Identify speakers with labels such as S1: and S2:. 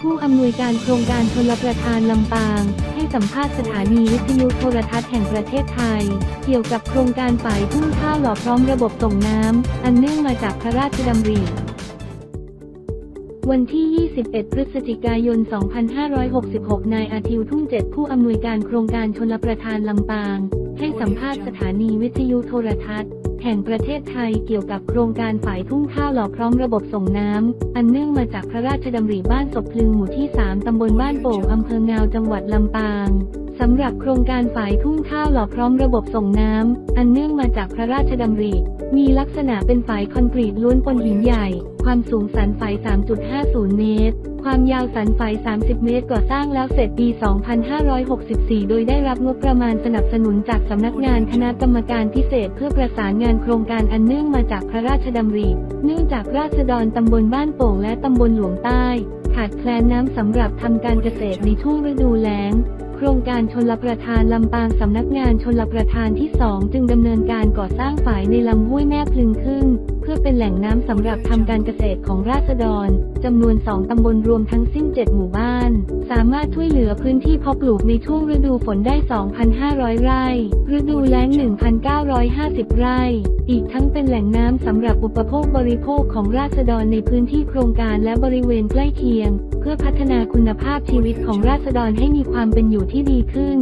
S1: ผู้อำนวยการโครงการชลประทานลำปาง ให้สัมภาษณ์สถานีวิทยุโทรทัศน์แห่งประเทศไทย เกี่ยวกับโครงการฝ่ายทุ่งข้าวหล่อพร้อมระบบส่งน้ำ อันเนื่องมาจากพระราชดำริวันที่ 21 พฤศจิกายน 2566 นายอาทิวทุ่งเจ็ดผู้อำนวยการโครงการชลประทานลำปาง ให้สัมภาษณ์สถานีวิทยุโทรทัศน์ แห่งประเทศไทยเกี่ยวกับโครงการฝ่ายทุ่งข้าวหล่อพร้อมระบบส่งน้ำ อันเนื่องมาจากพระราชดำริบ้านศพพลึงหมู่ที่ 3 ตำบลบ้านโป่งอำเภองาวจังหวัดลำปางสำหรับโครงการฝ่ายทุ่งข้าวหล่อพร้อมระบบส่งน้ำ อันเนื่องมาจากพระราชดำริ มีลักษณะเป็นฝายคอนกรีตล้วนปนหินใหญ่ ความสูงสันฝาย 3.50 เมตร ความยาวสันฝาย 30 เมตรก่อสร้างแล้วเสร็จปี 2564 โดยได้รับงบประมาณสนับสนุนจากสำนักงานคณะกรรมการพิเศษเพื่อประสานงานโครงการอันเนื่องมาจากพระราชดำริ เนื่องจากราษฎรตำบลบ้านโป่งและตำบลหลวงใต้ ขาดแคลนน้ำสำหรับทำการเกษตรในช่วงฤดูแล้งโครงการชนลประทานลำปางสำนักงานชนลประทานที่ 2 จึงดำเนินการก่อสร้างฝายในลำห้วยแม่พลึงขึ้น พื่อเป็นแหล่งน้ำสำหรับทำการเกษตรของราษฎรจำนวน 2 ตำบลรวมทั้งสิ้น 7 หมู่บ้าน สามารถช่วยเหลือพื้นที่เพาะปลูกในช่วงฤดูฝนได้ 2,500 ไร่ ฤดูแล้ง 1,950 ไร่ อีกทั้งเป็นแหล่งน้ำสำหรับอุปโภคบริโภคของราษฎรในพื้นที่โครงการและบริเวณใกล้เคียง เพื่อพัฒนาคุณภาพชีวิตของราษฎรให้มีความเป็นอยู่ที่ดีขึ้น